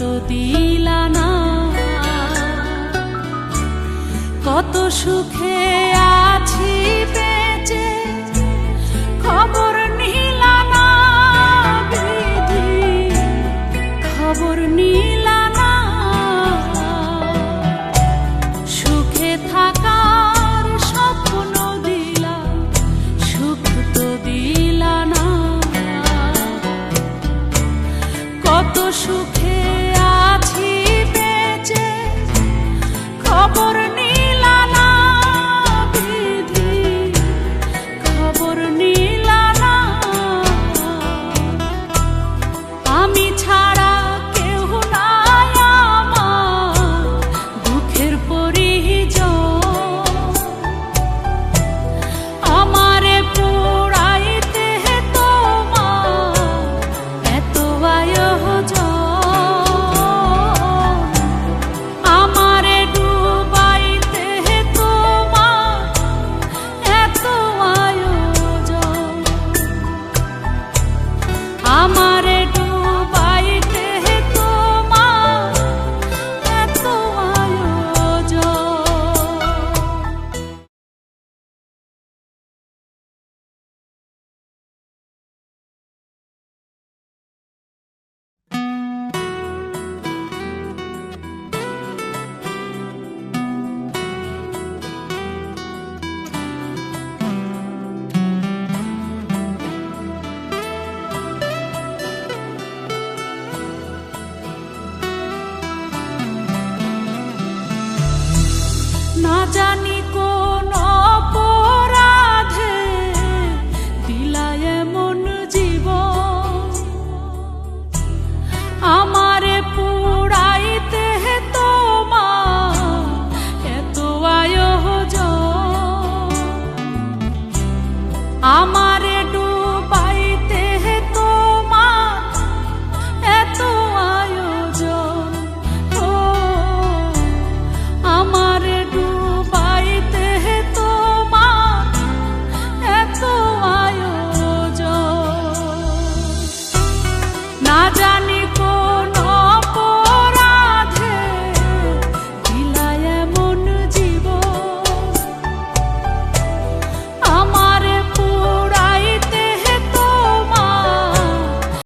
তো দিলা না। কত সুখে আছি বেঁচে খবর নিলা খবর নিলা জানি